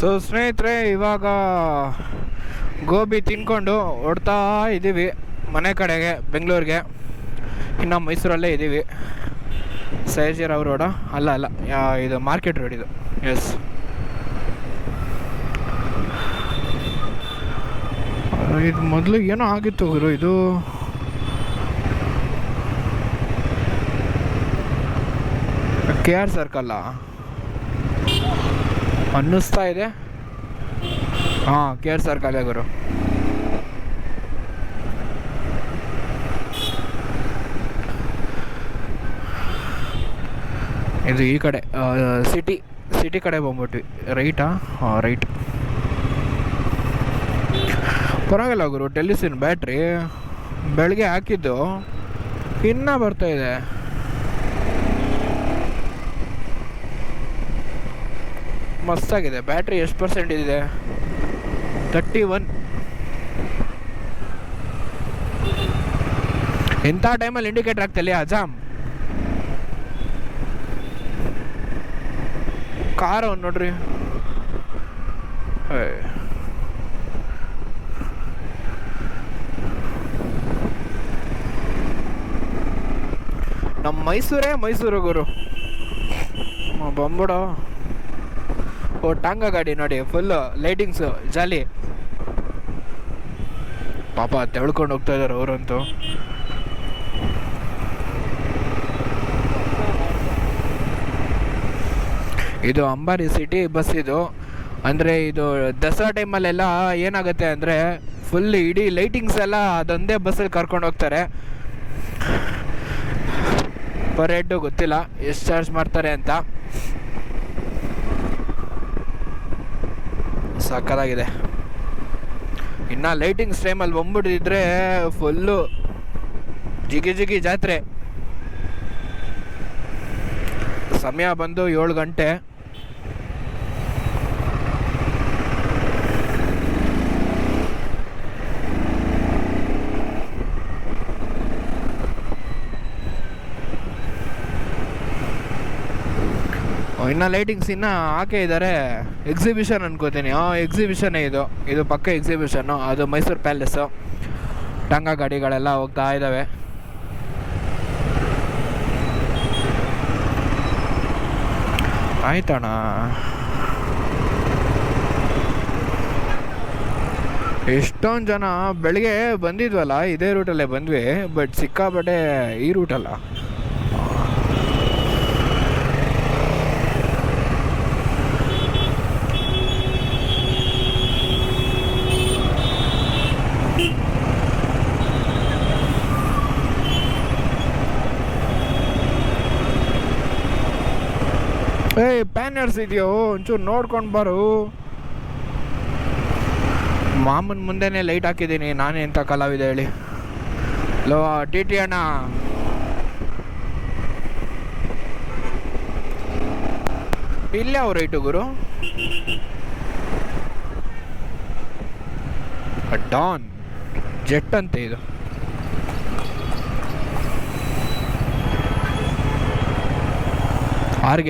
So ಸ್ನೇಹಿತರೆ, ಇವಾಗ ಗೋಬಿ ತಿನ್ಕೊಂಡು ಹೊಡ್ತಾ ಇದ್ದೀವಿ ಮನೆ ಕಡೆಗೆ, ಬೆಂಗಳೂರಿಗೆ. ಇನ್ನು ಮೈಸೂರಲ್ಲೇ ಇದ್ದೀವಿ ಸಯಾಜಿರಾವ್ ರೋಡ ಅಲ್ಲ ಅಲ್ಲ ಇದು ಮಾರ್ಕೆಟ್ ರೋಡ್ ಇದು. ಎಸ್ ಇದು ಮೊದಲು ಏನೋ ಆಗಿತ್ತು ಗುರು, ಇದು. ಕೆ ಆರ್ ಸರ್ಕಲ್ಲ ಅನ್ನಿಸ್ತಾ ಇದೆ. ಹಾಂ ಕೆ ಆರ್ ಸರ್ ಗುರು. ಇದು ಈ ಕಡೆ ಸಿಟಿ ಸಿಟಿ ಕಡೆ ಬಂದ್ಬಿಟ್ವಿ. ರೈಟಾ ಹಾಂ ರೈಟ್ ಪರವಾಗಿಲ್ಲ ಗುರು ಟೆಲಿಸಿನ ಬ್ಯಾಟ್ರಿ ಬೆಳಗ್ಗೆ ಹಾಕಿದ್ದು, ಇನ್ನೂ ಬರ್ತಾ ಮಸ್ತಾಗಿದೆ. ಬ್ಯಾಟ್ರಿ ಎಷ್ಟು ಪರ್ಸೆಂಟ್ ಇದೆ? ತರ್ಟಿ ಒನ್ ಇಂಥ ಟೈಮಲ್ಲಿ ಇಂಡಿಕೇಟರ್ ಆಗ್ತಲ್ಲ ಅಜಾಮ್ ಕಾರ್ ಅವ್ನು ನೋಡ್ರಿ. ನಮ್ಮ ಮೈಸೂರೇ ಮೈಸೂರು ಗುರು. ಬಂದ್ಬಿಡೋ. ಟಾಂಗ ಗಾಡಿ ನೋಡಿ ಫುಲ್ ಲೈಟಿಂಗ್ಸ್ ಜಾಲಿ. ಪಾಪ ತೆಳ್ಕೊಂಡು ಹೋಗ್ತಾ ಇದಾರೆ ಅವರಂತೂ. ಇದು ಅಂಬಾರಿ ಸಿಟಿ ಬಸ್ ಇದು. ಅಂದರೆ ಇದು ದಸರಾ ಟೈಮಲ್ಲೆಲ್ಲ ಏನಾಗುತ್ತೆ ಅಂದರೆ ಫುಲ್ ಇಡೀ ಲೈಟಿಂಗ್ಸ್ ಎಲ್ಲ ಅದೊಂದೇ ಬಸ್ಸಲ್ಲಿ ಕರ್ಕೊಂಡು ಹೋಗ್ತಾರೆ. ಪರ್ ಹೆಡ್ಡು ಗೊತ್ತಿಲ್ಲ, ಎಷ್ಟು ಚಾರ್ಜ್ ಮಾಡ್ತಾರೆ ಅಂತ. ಸಕ್ಕತ್ತಾಗಿದೆ ಇನ್ನು ಲೈಟಿಂಗ್ಸ್ ಟೈಮಲ್ಲಿ ಬಂದ್ಬಿಟ್ಟಿದ್ರೆ ಫುಲ್ಲು ಜಿಗಿ ಜಿಗಿ ಜಾತ್ರೆ. ಸಮಯ ಬಂದು ಏಳು ಗಂಟೆ. ಇನ್ನು ಲೈಟಿಂಗ್ಸ್ ಇನ್ನು ಹಾಕೇ ಇದ್ದಾರೆ ಎಕ್ಸಿಬಿಷನ್ ಅನ್ಕೋತೀನಿ. ಹಾಂ ಎಕ್ಸಿಬಿಷನ್ನೇ ಇದು. ಇದು ಪಕ್ಕ ಎಕ್ಸಿಬಿಷನ್ನು ಅದು ಮೈಸೂರು ಪ್ಯಾಲೇಸು ಟಂಗ ಗಾಡಿಗಳೆಲ್ಲ ಹೋಗ್ತಾ ಇದ್ದಾವೆ ಆಯ್ತಣ್ಣ. ಎಷ್ಟೊಂದು ಜನ ಬೆಳಿಗ್ಗೆ ಬಂದಿದ್ವಲ್ಲ, ಇದೇ ರೂಟಲ್ಲೇ ಬಂದ್ವಿ ಬಟ್ ಸಿಕ್ಕಾಪಟ್ಟೆ ಈ ರೂಟಲ್ಲ ಏಯ್ ಬ್ಯಾನರ್ಸ್ ಇದೆಯೋ? ಒಂಚೂರು ನೋಡ್ಕೊಂಡು ಬರು. ಮಾಮನ್ ಮುಂದೆನೇ ಲೈಟ್ ಹಾಕಿದ್ದೀನಿ. ನಾನೇ ಎಂಥ ಕಲಾವಿದೆ ಹೇಳಿ. ಲೋ ಟಿ ಟಿ ಅಣ್ಣ. ಇಲ್ಲೇ ಅವ್ರ ರೈಟು ಗುರು? ಡಾನ್ ಜೆಟ್ ಅಂತ ಇದು. ಆರ್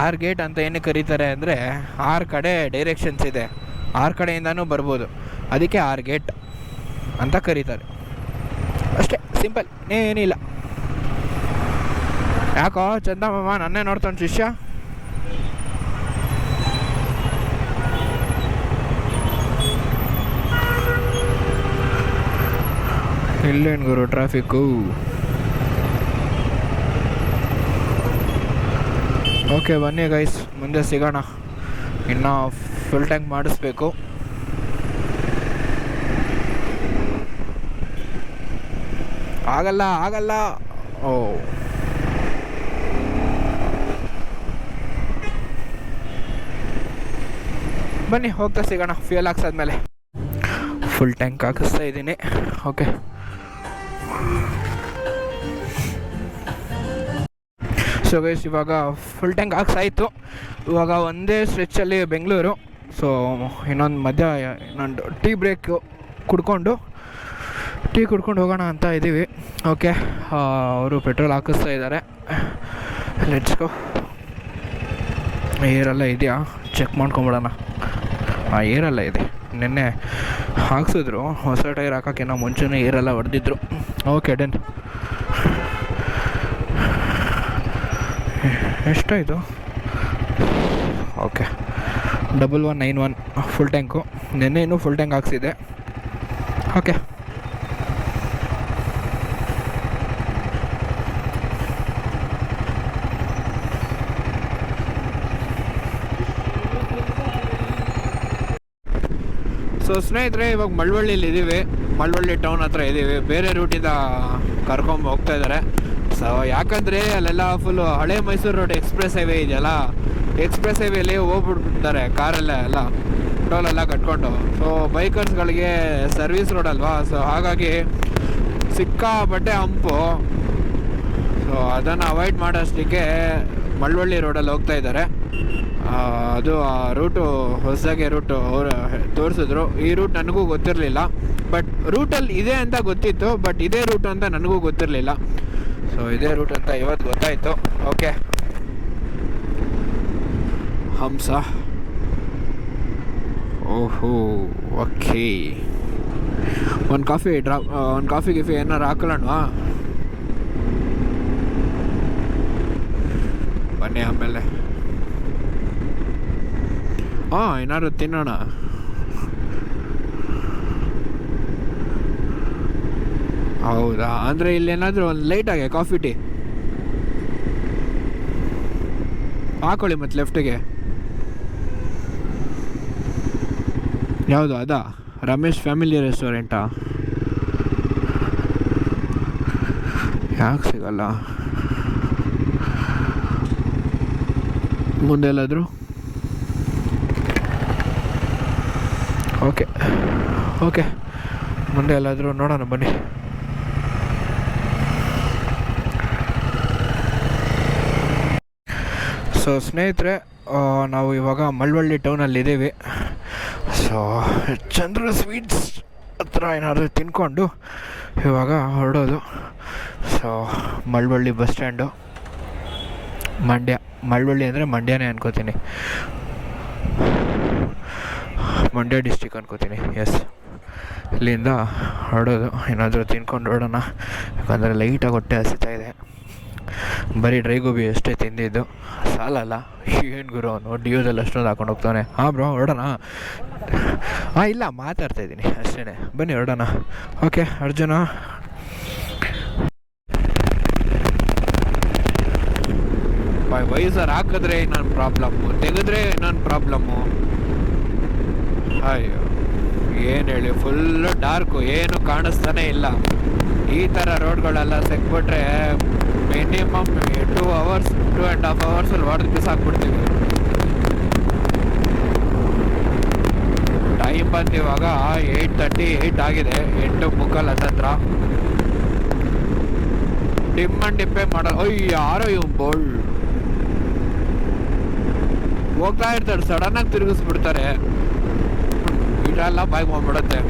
ಆರ್ ಗೇಟ್ ಅಂತ ಏನು ಕರೀತಾರೆ ಅಂದರೆ ಆರು ಕಡೆ ಡೈರೆಕ್ಷನ್ಸ್ ಇದೆ. ಆರು ಕಡೆಯಿಂದನೂ ಬರ್ಬೋದು. ಅದಕ್ಕೆ ಆರ್ ಗೇಟ್ ಅಂತ ಕರೀತಾರೆ. ಅಷ್ಟೇ ಸಿಂಪಲ್ ಏನಿಲ್ಲ. ಯಾಕೋ ಚಂದಮಾಮ ನನ್ನೇ ನೋಡ್ತಾನೆ ಶಿಷ್ಯ. ಇಲ್ಲೇನು ಗುರು ಟ್ರಾಫಿಕ್ಕು ಓಕೆ ಬನ್ನಿ ಗೈಸ್ ಮುಂದೆ ಸಿಗೋಣ. ಇನ್ನೂ ಫುಲ್ ಟ್ಯಾಂಕ್ ಮಾಡಿಸ್ಬೇಕು. ಆಗಲ್ಲ ಆಗಲ್ಲ. ಓ. ಬನ್ನಿ, ಹೋಗ್ತಾ ಸಿಗೋಣ. ಫ್ಯೂಲ್ ಹಾಕ್ಸಾದ್ಮೇಲೆ. ಫುಲ್ ಟ್ಯಾಂಕ್ ಹಾಕಿಸ್ತಾ ಇದ್ದೀನಿ. ಓಕೆ ಸೊ ಗೈಸ್ ಇವಾಗ ಫುಲ್ ಟ್ಯಾಂಕ್ ಹಾಕ್ಸಾಯಿತು ಇವಾಗ ಒಂದೇ ಸ್ಟ್ರೆಚ್ಚಲ್ಲಿ ಬೆಂಗಳೂರು. ಸೊ ಇನ್ನೊಂದು ಮಧ್ಯ, ಇನ್ನೊಂದು ಟೀ ಬ್ರೇಕ್ ಕುಡ್ಕೊಂಡು ಟೀ ಕುಡ್ಕೊಂಡು ಹೋಗೋಣ ಅಂತ ಇದ್ದೀವಿ ಓಕೆ ಅವರು ಪೆಟ್ರೋಲ್ ಹಾಕಿಸ್ತಾ ಇದ್ದಾರೆ. ಲೆಟ್ಸ್ಕೋ ಏರೆಲ್ಲ ಇದೆಯಾ? ಚೆಕ್ ಮಾಡ್ಕೊಂಬಿಡೋಣ. ಹಾಂ ಏರೆಲ್ಲ ಇದೆ. ನಿನ್ನೆ ಹಾಕ್ಸಿದ್ರು. ಹೊಸ ಟೈರ್ ಹಾಕೋಕ್ಕಿಂತ ಮುಂಚೆನೇ ಏರೆಲ್ಲ ಹೊಡೆದಿದ್ರು. ಓಕೆ ಡನ್ ಎಷ್ಟಾಯಿತು? Okay. Double one nine one full tank ನಿನ್ನೆ ಇನ್ನೂ ಫುಲ್ ಟ್ಯಾಂಕ್ ಹಾಕ್ಸಿದೆ ಓಕೆ. ಸೊ ಸ್ನೇಹಿತರೆ, ಇವಾಗ ಮಳವಳ್ಳಿಲಿ ಇದ್ದೀವಿ ಮಳವಳ್ಳಿ ಟೌನ್ ಹತ್ರ ಇದ್ದೀವಿ ಬೇರೆ ರೂಟಿಂದ ಕರ್ಕೊಂಡು ಹೋಗ್ತಾ ಇದ್ದಾರೆ. ಸೊ ಯಾಕಂದರೆ ಅಲ್ಲೆಲ್ಲ ಫುಲ್ಲು ಹಳೆ ಮೈಸೂರು ರೋಡ್ ಎಕ್ಸ್ಪ್ರೆಸ್ ಹೈವೇ ಇದೆಯಲ್ಲ? ಎಕ್ಸ್ಪ್ರೆಸ್ ಹೈವೇಲಿ ಹೋಗ್ಬಿಡ್ತಾರೆ ಕಾರೆಲ್ಲ ಎಲ್ಲ ಟೋಲೆಲ್ಲ ಕಟ್ಕೊಂಡು. ಸೊ ಬೈಕರ್ಸ್ಗಳಿಗೆ ಸರ್ವಿಸ್ ರೋಡ್ ಅಲ್ವಾ? ಸೊ ಹಾಗಾಗಿ ಸಿಕ್ಕಾಪಟ್ಟೆ ಹಂಪು. ಸೊ ಅದನ್ನು ಅವಾಯ್ಡ್ ಮಾಡೋಷ್ಟಕ್ಕೆ ಮಳವಳ್ಳಿ ರೋಡಲ್ಲಿ ಹೋಗ್ತಾ ಇದ್ದಾರೆ. ಅದು ಆ ರೂಟು ಹೊಸದಾಗಿ ರೂಟು ಅವರು ತೋರಿಸಿದ್ರು. ಈ ರೂಟ್ ನನಗೂ ಗೊತ್ತಿರಲಿಲ್ಲ. ಬಟ್ ರೂಟಲ್ಲಿ ಇದೆ ಅಂತ ಗೊತ್ತಿತ್ತು, ಬಟ್ ಇದೇ ರೂಟ್ ಅಂತ ನನಗೂ ಗೊತ್ತಿರಲಿಲ್ಲ. ಸೊ ಇದೇ ರೂಟ್ ಅಂತ ಇವತ್ತು ಗೊತ್ತಾಯಿತು. ಓಕೆ ಹಂಸ. ಓಹೋ ಓಕೆ ಒಂದು ಕಾಫಿ ಡ್ರಾ ಒಂದು ಕಾಫಿ ಗಿಫಿ ಏನಾರು ಹಾಕೊಳ್ಳೋಣವಾ ಬನ್ನಿ ಆಮೇಲೆ. ಹಾಂ ಏನಾದ್ರು ತಿನ್ನೋಣ. ಹೌದಾ? ಅಂದರೆ ಇಲ್ಲೇನಾದರೂ ಒಂದು ಲೈಟಾಗೆ ಕಾಫಿ ಟೀ ಹಾಕೊಳ್ಳಿ ಮತ್ತು ಲೆಫ್ಟಿಗೆ ಯಾವುದು ಅದಾ? ರಮೇಶ್ ಫ್ಯಾಮಿಲಿ ರೆಸ್ಟೋರೆಂಟಾ ಯಾಕೆ ಸಿಗಲ್ಲ? ಮುಂದೆ ಎಲ್ಲಾದರೂ? ಓಕೆ ಓಕೆ ಮುಂದೆ ಎಲ್ಲಾದರೂ ನೋಡೋಣ ಬನ್ನಿ. ಸೊ ಸ್ನೇಹಿತರೆ ನಾವು ಇವಾಗ ಮಳವಳ್ಳಿ ಟೌನಲ್ಲಿ ಇದ್ದೀವಿ. ಸೊ ಚಂದ್ರ ಸ್ವೀಟ್ಸ್ ಹತ್ರ ಏನಾದರೂ ತಿನ್ಕೊಂಡು ಇವಾಗ ಹೊರಡೋದು. So Malavalli bus stand Mandya. Malavalli ಅಂದರೆ ಮಂಡ್ಯನೇ ಅನ್ಕೋತೀನಿ. ಮಂಡ್ಯ ಡಿಸ್ಟಿಕ್ ಅನ್ಕೋತೀನಿ. ಎಸ್ ಇಲ್ಲಿಂದ ಹೊರಡೋದು. ಏನಾದರೂ ತಿನ್ಕೊಂಡು ಹೊರಡೋಣ. ಯಾಕಂದರೆ ಲೈಟಾಗಿ ಹೊಟ್ಟೆ ಹಸಿತಾ ಇದೆ. ಬರೀ ಡ್ರೈ ಗೋಬಿ ಅಷ್ಟೇ ತಿಂದಿದ್ದು. ಸಾಲಲ್ಲ? ಏನು ಗುರು ಅವನು ಡಿಯೋದಲ್ಲಿ ಅಷ್ಟೊಂದು ಹಾಕೊಂಡು ಹೋಗ್ತಾನೆ ಹಾಂ ಬ್ರೋ ಹೊರಡೋಣ ಹಾಂ, ಇಲ್ಲ, ಮಾತಾಡ್ತಾ ಇದ್ದೀನಿ ಅಷ್ಟೇ ಬನ್ನಿ ಹೊರಡೋಣ ಓಕೆ ಅರ್ಜುನ. ವೈಸರ್ ಹಾಕಿದ್ರೆ ಇನ್ನೊಂದು ಪ್ರಾಬ್ಲಮ್ಮು ತೆಗೆದ್ರೆ ಇನ್ನೊಂದು ಪ್ರಾಬ್ಲಮ್ಮು ಅಯ್ಯೋ, ಏನು ಹೇಳಿ ಫುಲ್ಲು ಡಾರ್ಕು ಏನು ಕಾಣಿಸ್ತಾನೆ ಇಲ್ಲ. ಈ ಥರ ರೋಡ್ಗಳೆಲ್ಲ ಸಿಕ್ಬಿಟ್ರೆ minimum two hours, two and half ಅವರ್ಸಲ್ಲಿ ಹೊಡೆದು ಬಿಸಾಕ್ಬಿಡ್ತೀವಿ. ಟೈಮ್ ಬಂದು ಇವಾಗ ಏಯ್ಟ್ ತರ್ಟಿ ಏಯ್ಟ್ ಆಗಿದೆ, ಎಂಟು ಮುಕ್ಕಲ್ ಹತ್ತತ್ರ ಡಿಮ್ ಅಂಡ್ ಡಿಪ್ಪೆ ಮಾಡೋ ಅಯ್ಯೋ ಯಾರೋ ಇವ್ ಬೋಲ್ ಹೋಗ್ತಾ ಇರ್ತಾರೆ ಸಡನ್ನಾಗಿ ತಿರುಗಿಸ್ಬಿಡ್ತಾರೆ. ಇದೆಲ್ಲ ಬಾಯ್ ಬಂದ್ಬಿಡುತ್ತೆ